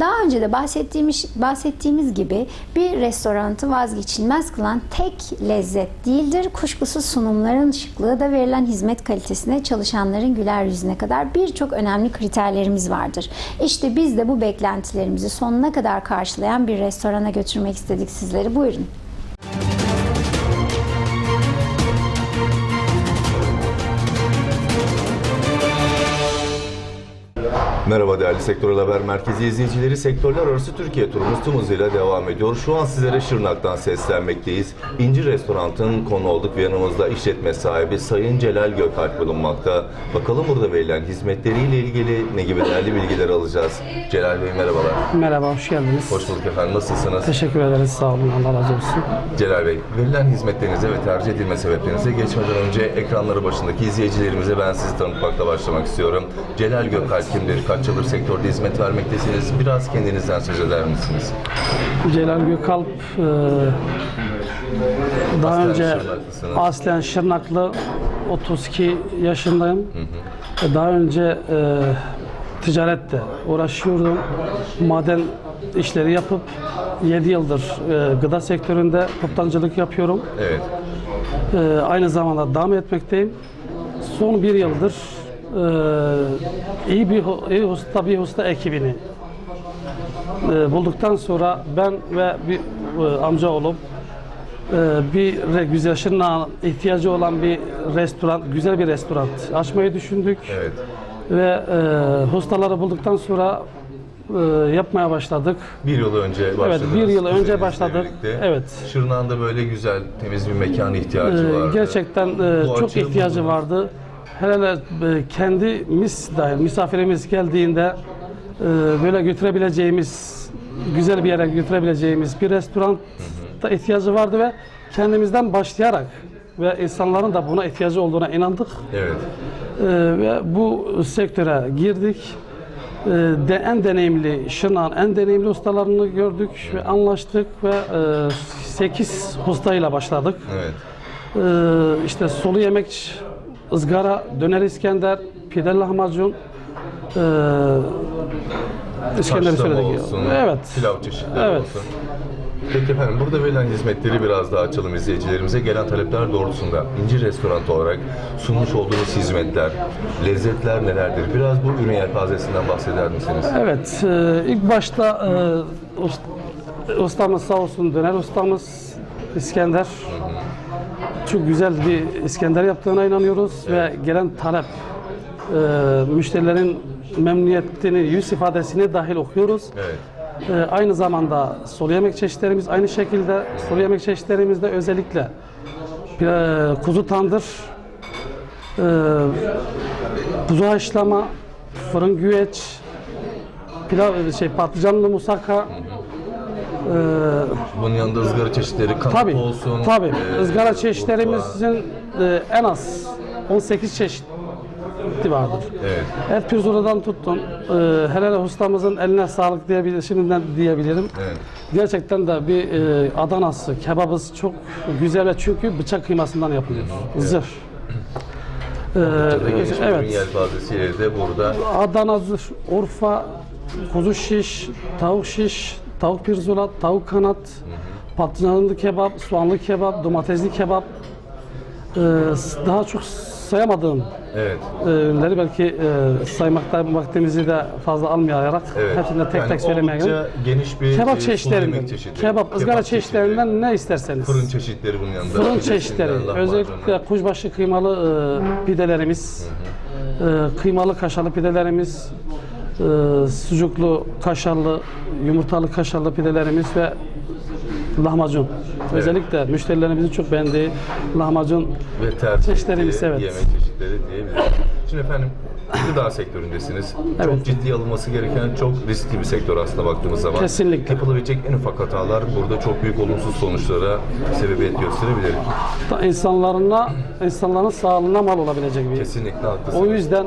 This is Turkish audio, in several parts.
Daha önce de bahsettiğimiz, bahsettiğimiz gibi bir restoranı vazgeçilmez kılan tek lezzet değildir. Kuşkusuz sunumların şıklığı da verilen hizmet kalitesine, çalışanların güler yüzüne kadar birçok önemli kriterlerimiz vardır. İşte biz de bu beklentilerimizi sonuna kadar karşılayan bir restorana götürmek istedik sizleri. Buyurun. Merhaba değerli Sektörel Haber Merkezi izleyicileri. Sektörler arası Türkiye turumuz tüm hızıyla devam ediyor. Şu an sizlere Şırnak'tan seslenmekteyiz. İnci Restorant'ın konu olduk ve yanımızda işletme sahibi Sayın Celal Gökalp bulunmakta. Bakalım burada verilen hizmetleriyle ilgili ne gibi değerli bilgiler alacağız. Celal Bey merhabalar. Merhaba, hoş geldiniz. Hoş bulduk efendim. Nasılsınız? Teşekkür ederiz, sağ olun, Allah razı olsun. Celal Bey, verilen hizmetlerinize ve tercih edilme sebeplerinize geçmeden önce ekranları başındaki izleyicilerimize ben sizi tanıtmakla başlamak istiyorum. Celal Gökalp kimdir? Kaç yıldır sektörde hizmet vermektesiniz? Biraz kendinizden söz eder misiniz? Celal Gökalp, e, daha Aslen önce Şırnaklısınız. aslen Şırnaklı, 32 yaşındayım. E, Daha önce e, ticarette uğraşıyordum. Maden işleri yapıp 7 yıldır e, gıda sektöründe toptancılık yapıyorum. Evet. Aynı zamanda devam etmekteyim. Son bir yıldır e, iyi bir iyi usta bir usta ekibini e, bulduktan sonra ben ve bir e, amca olup e, bir güzel ihtiyacı olan bir restoran, güzel bir restoran açmayı düşündük Evet. ve e, ustaları bulduktan sonra e, yapmaya başladık. Bir yıl önce başladınız. bir yıl önce başladık. birlikte. Evet. Şırnak'ın böyle güzel, temiz bir mekan ihtiyacı Ee, vardı. Gerçekten e, çok ihtiyacı vardı. Hele e, kendimiz dahil misafirimiz geldiğinde e, böyle götürebileceğimiz güzel bir yere götürebileceğimiz bir restoran da ihtiyacı vardı ve kendimizden başlayarak ve insanların da buna ihtiyacı olduğuna inandık Evet. E, ve bu sektöre girdik. De, en deneyimli, Şırnak'ın en deneyimli ustalarını gördük ve anlaştık ve 8 ustayla başladık. Evet. İşte sulu yemek, ızgara, döner İskender, pide lahmacun, ee, İskender'i söyledik. olsun, Evet. pilav çeşitleri Evet. olsun. Peki efendim burada verilen hizmetleri biraz daha açalım izleyicilerimize. Gelen talepler doğrultusunda İnci Restoran olarak sunmuş olduğunuz hizmetler, lezzetler nelerdir? Biraz bu ürün yelpazesinden bahseder misiniz? Evet, e, ilk başta e, ust- ustamız sağ olsun döner ustamız İskender. Çok güzel bir İskender yaptığına inanıyoruz ve gelen talep, e, müşterilerin memnuniyetini, yüz ifadesini dahil okuyoruz. Evet. Ee, aynı zamanda sulu yemek çeşitlerimiz aynı şekilde sulu yemek çeşitlerimizde özellikle e, kuzu tandır, e, kuzu haşlama, fırın güveç, pilav şey patlıcanlı musaka, e, Bunun yanında ızgara çeşitleri, kanat tabi olsun. tabi e, ızgara çeşitlerimizin e, en az 18 çeşit vardır. Evet. Et pirzoladan tuttun. E, helal ustamızın eline sağlık diyebilir, şimdiden diyebilirim. Evet. Gerçekten de bir e, Adanası, kebabız çok güzel ve çünkü bıçak kıymasından yapılıyor. Zırh. Ee, Tabii evet. yelpazesiyle de burada Adana zırh, Urfa, kuzu şiş, tavuk şiş, tavuk pirzola, tavuk kanat, patlıcanlı kebap, soğanlı kebap, domatesli kebap. Ee, daha çok sayamadığım evet. e, ürünleri belki e, saymakta vaktimizi de fazla almayarak Evet. hepsini tek Yani tek söylemeye gerek. oldukça geniş bir e, Kebap sulu çeşitlerinden, yemek çeşidi. kebap, ızgara çeşidi, çeşitlerinden ne isterseniz. Fırın çeşitleri bunun yanında. Fırın pidesinden çeşitleri, lahmacununa. özellikle kuşbaşı kıymalı e, pidelerimiz, e, kıymalı kaşarlı pidelerimiz, e, sucuklu kaşarlı, yumurtalı kaşarlı pidelerimiz ve lahmacun. Özellikle müşterilerimizin çok beğendiği lahmacun ve ters Çeşitlerimiz, etli evet. yemek çeşitleri diyebiliriz. Şimdi efendim gıda sektöründesiniz. Çok Evet. ciddi alınması gereken çok riskli bir sektör aslında baktığımız zaman. Kesinlikle. Yapılabilecek en ufak hatalar burada çok büyük olumsuz sonuçlara sebebiyet gösterebilir. da insanlarına, insanların sağlığına mal olabilecek bir. Kesinlikle haklısınız. O yüzden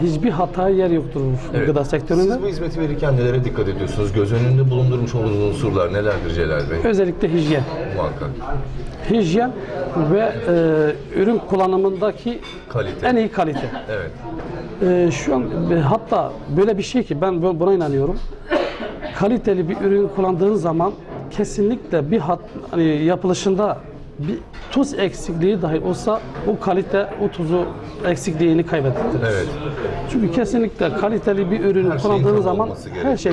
hiçbir hataya yer yoktur Evet. gıda sektöründe. Siz bu hizmeti verirken nelere dikkat ediyorsunuz? Göz önünde bulundurmuş olduğunuz unsurlar nelerdir Celal Bey? Özellikle hijyen. Muhakkak. Hijyen ve e, ürün kullanımındaki Kalite. en iyi kalite. Evet. E, şu an e, hatta böyle bir şey ki ben bu- buna inanıyorum. kaliteli bir ürün kullandığın zaman kesinlikle bir hat hani yapılışında bir tuz eksikliği dahi olsa o kalite o tuzu eksikliğini kaybettirir. Evet. Çünkü kesinlikle kaliteli bir ürünü Her şeyin kullandığın tam zaman her şey.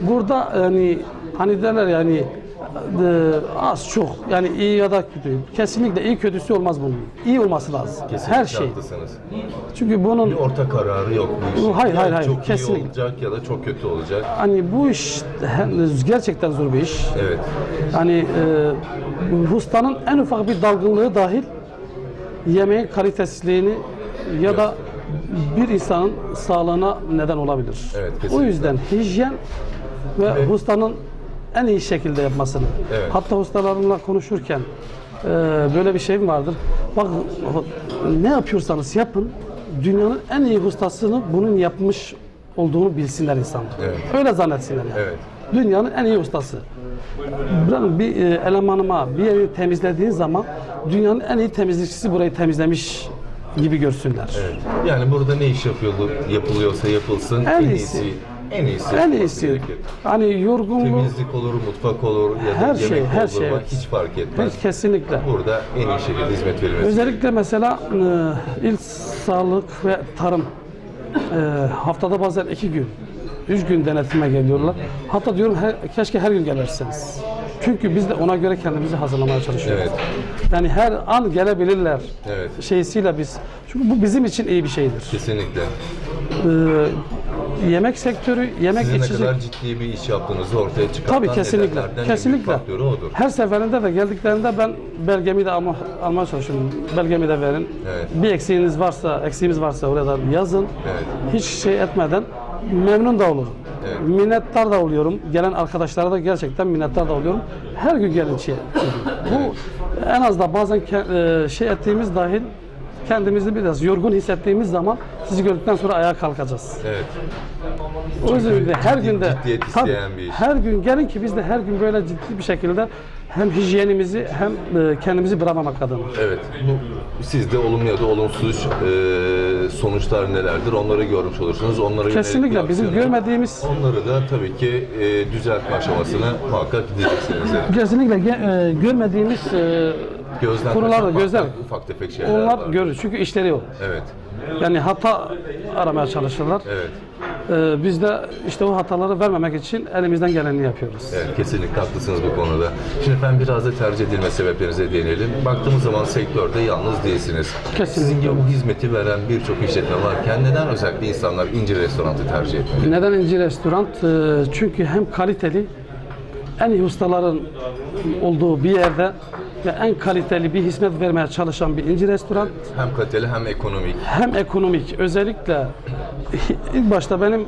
Burada yani hani derler yani e, az çok yani iyi ya da kötü. Kesinlikle iyi kötüsü olmaz bunun. İyi olması lazım. Kesinlikle her şey. haklısınız. Çünkü bunun Bir orta kararı yok bu işin. Hayır, hayır, hayır, Çok kesinlikle. iyi olacak ya da çok kötü olacak. hani bu iş gerçekten zor bir iş. Evet. Hani e, ustanın en ufak bir dalgınlığı dahil yemeğin kalitesizliğini ya da bir insanın sağlığına neden olabilir. Evet, o kesinlikle. yüzden hijyen ve ustanın en iyi şekilde yapmasını. Evet. Hatta ustalarımla konuşurken e, böyle bir şey mi vardır? Bak ne yapıyorsanız yapın dünyanın en iyi ustasını bunun yapmış olduğunu bilsinler insanlar. Evet. Öyle zannetsinler yani. Evet. Dünyanın en iyi ustası. Ben bir e, elemanıma bir evi temizlediğin zaman dünyanın en iyi temizlikçisi burayı temizlemiş gibi görsünler. Yani burada ne iş yapıyor, yapılıyorsa yapılsın. En En, iyisi. iyisi. En iyisi. En iyisi. gerekir. Hani yorgunluk Temizlik olur, mutfak olur ya da Her yemek şey, her şey, hiç fark etmez. hiç kesinlikle. Burada en iyi şekilde hizmet verilmesi. Özellikle mesela e, il sağlık ve tarım e, haftada bazen iki gün, üç gün denetime geliyorlar. Hatta diyorum her, keşke her gün gelirseniz. Çünkü biz de ona göre kendimizi hazırlamaya çalışıyoruz. Evet. Yani her an gelebilirler Evet. şeysiyle biz. Çünkü bu bizim için iyi bir şeydir. Kesinlikle. Ee, yemek sektörü, yemek Sizin ne içecek kadar ciddi bir iş yaptığınızı ortaya çıkartan Tabii kesinlikle. en Kesinlikle. odur. Her seferinde de geldiklerinde ben belgemi de alma, almaya çalışıyorum. Belgemi de verin. Evet. Bir eksiğiniz varsa, eksiğimiz varsa orada yazın. Evet. Hiç şey etmeden memnun da olurum. Evet. Minnettar da oluyorum. Gelen arkadaşlara da gerçekten minnettar da oluyorum. Her gün gelin şey. Bu en az da bazen e, şey ettiğimiz dahil kendimizi biraz yorgun hissettiğimiz zaman sizi gördükten sonra ayağa kalkacağız. Evet. O yüzden de her gün de ciddiyet tabii, isteyen bir iş. her gün gelin ki biz de her gün böyle ciddi bir şekilde hem hijyenimizi hem e, kendimizi bırakmamak adına. Evet. Bu sizde olumlu ya da olumsuz e, sonuçlar nelerdir? Onları görmüş olursunuz. Bir Kesinlikle bizim görmediğimiz Onları da tabii ki e, düzeltme aşamasına muhakkak gideceksiniz. Yani. kesinlikle e, görmediğimiz e, Gözden konular da kaçan gözler. ufak, ufak tefek şeyler Onlar var. görür çünkü işleri yok. Evet. Yani hata aramaya çalışırlar. Evet. E, biz de işte o hataları vermemek için elimizden geleni yapıyoruz. Evet, kesinlikle haklısınız bu konuda. Şimdi efendim biraz da tercih edilme sebeplerinize değinelim. Baktığımız zaman sektörde yalnız değilsiniz. Kesinlikle. Sizin gibi bu hizmeti veren birçok işletme varken neden özellikle insanlar incir restoranı tercih etmeli? Neden İnci Restoran? E, Çünkü hem kaliteli, en iyi ustaların olduğu bir yerde ve en kaliteli bir hizmet vermeye çalışan bir İnci Restoran. Hem kaliteli hem ekonomik. Hem ekonomik, özellikle ilk başta benim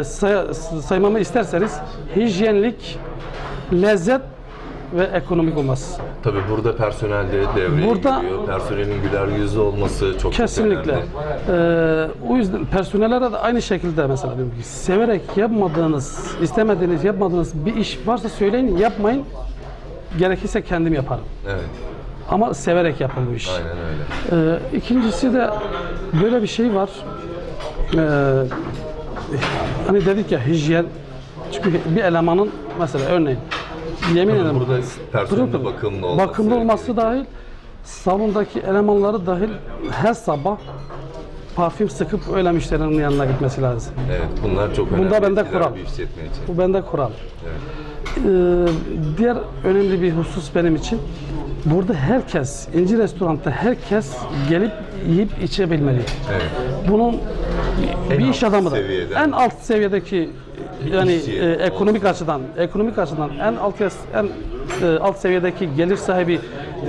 e, say- saymamı isterseniz hijyenlik, lezzet ve ekonomik olması. Tabii burada personel de devreye Burada- giriyor. Personelin güler yüzlü olması çok Kesinlikle. önemli. Ee, o yüzden personellere de aynı şekilde mesela diyorum ki severek yapmadığınız, istemediğiniz, yapmadığınız bir iş varsa söyleyin, yapmayın. Gerekirse kendim yaparım. Evet, Ama severek yapın bu işi. aynen öyle. Ee, ikincisi de böyle bir şey var. Ee, hani dedik ya hijyen. Çünkü bir elemanın mesela örneğin yemin ederim Burada personelin bakımlı olması. bakımlı olması dahil salondaki elemanları dahil her sabah parfüm sıkıp öyle müşterinin yanına gitmesi lazım. Evet, bunlar çok önemli. Bunda bende kural. İçin. Bu bende kural. Ee, diğer önemli bir husus benim için burada herkes, İnci Restoran'ta herkes gelip yiyip içebilmeli. Evet. Bunun En bir iş adamı da seviyeden. en alt seviyedeki yani e, ekonomik açıdan ekonomik açıdan en alt en e, alt seviyedeki gelir sahibi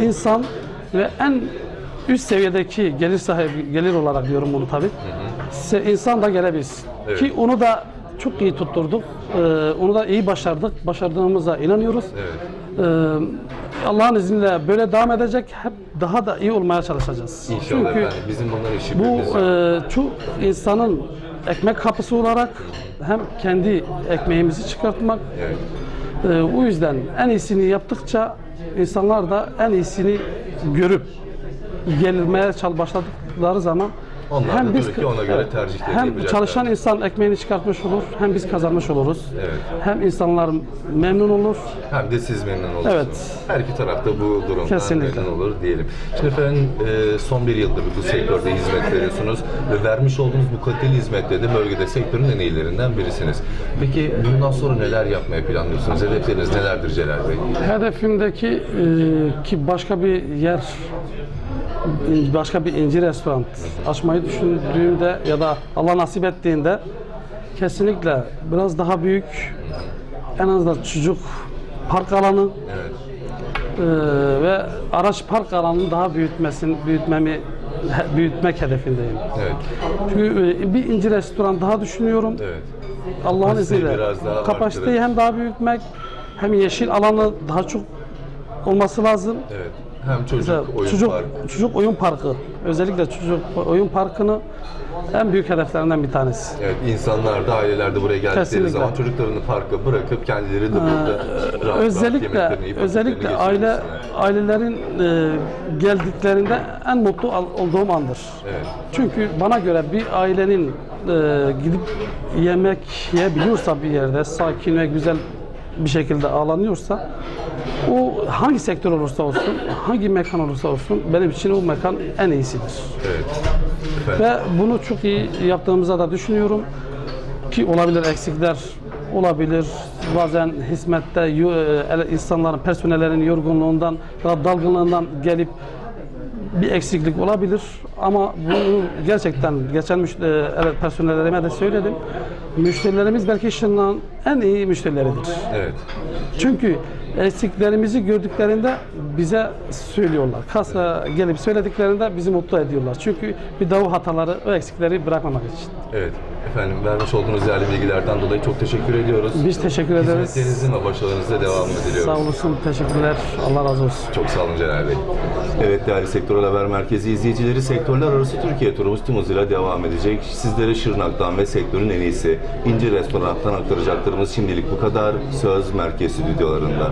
insan ve en üst seviyedeki gelir sahibi gelir olarak diyorum bunu tabi. insan da gelebilsin. Evet. Ki onu da çok iyi tutturduk. E, onu da iyi başardık. Başardığımıza inanıyoruz. Evet. E, Allah'ın izniyle böyle devam edecek. Hep daha da iyi olmaya çalışacağız. İnşallah Çünkü efendim. Bizim bunlar işi bu e, çok insanın ekmek kapısı olarak hem kendi ekmeğimizi çıkartmak Evet. e, o yüzden en iyisini yaptıkça insanlar da en iyisini görüp gelmeye başladıkları zaman Onlar da tabii ki ona göre tercihlerini hem yapacaklar. çalışan insan ekmeğini çıkartmış olur, hem biz kazanmış oluruz. Evet. Hem insanlar memnun olur. Hem de siz memnun olursunuz. Evet. Her iki tarafta bu durumdan Kesinlikle. memnun olur diyelim. Şimdi efendim e, son bir yıldır bu sektörde hizmet veriyorsunuz ve vermiş olduğunuz bu kaliteli hizmette de bölgede sektörün en iyilerinden birisiniz. Peki bundan sonra neler yapmayı planlıyorsunuz? Hedefleriniz nelerdir Celal Bey? Hedefimdeki e, ki başka bir yer başka bir incir restoran açmayı düşündüğümde ya da Allah nasip ettiğinde kesinlikle biraz daha büyük en azından çocuk park alanı Evet. e, ve araç park alanını daha büyütmesin büyütmemi büyütmek hedefindeyim. Evet. Çünkü e, bir incir restoran daha düşünüyorum. Evet. Allah'ın izniyle kapasiteyi hem daha büyütmek hem yeşil alanı daha çok olması lazım. Evet. Hem çocuk Mesela oyun çocuk parkı. çocuk oyun parkı özellikle çocuk oyun parkını en büyük hedeflerinden bir tanesi. Evet, insanlar da aileler de buraya geldikleri Kesinlikle. zaman çocuklarını parka bırakıp kendileri de burada rahat rahat özellikle yiyip özellikle aile ailelerin e, geldiklerinde en mutlu olduğum andır. Evet. Çünkü bana göre bir ailenin e, gidip yemek yiyebiliyorsa bir yerde sakin ve güzel bir şekilde ağlanıyorsa o hangi sektör olursa olsun, hangi mekan olursa olsun benim için o mekan en iyisidir. Evet. Efendim. Ve bunu çok iyi yaptığımıza da düşünüyorum ki olabilir eksikler olabilir. Bazen hizmette e, insanların, personellerin yorgunluğundan dalgınlığından gelip bir eksiklik olabilir ama bunu gerçekten geçen müşteri, evet, personellerime de söyledim. Müşterilerimiz belki Şırnak'ın en iyi müşterileridir. Evet. Çünkü eksiklerimizi gördüklerinde bize söylüyorlar. Kasa gelip söylediklerinde bizi mutlu ediyorlar. Çünkü bir o hataları, o eksikleri bırakmamak için. Evet. Efendim vermiş olduğunuz değerli bilgilerden dolayı çok teşekkür ediyoruz. Biz teşekkür ederiz. Hizmetlerinizin ve başarılarınızın devamını diliyoruz. Sağ olasın, teşekkürler. Allah razı olsun. Çok sağ olun Celal Bey. Evet değerli Sektör Haber Merkezi izleyicileri sektörler arası Türkiye turumuz tüm hızıyla devam edecek. Sizlere Şırnak'tan ve sektörün en iyisi İnci Restoran'tan aktaracaklarımız şimdilik bu kadar. Söz Merkez Stüdyolarında.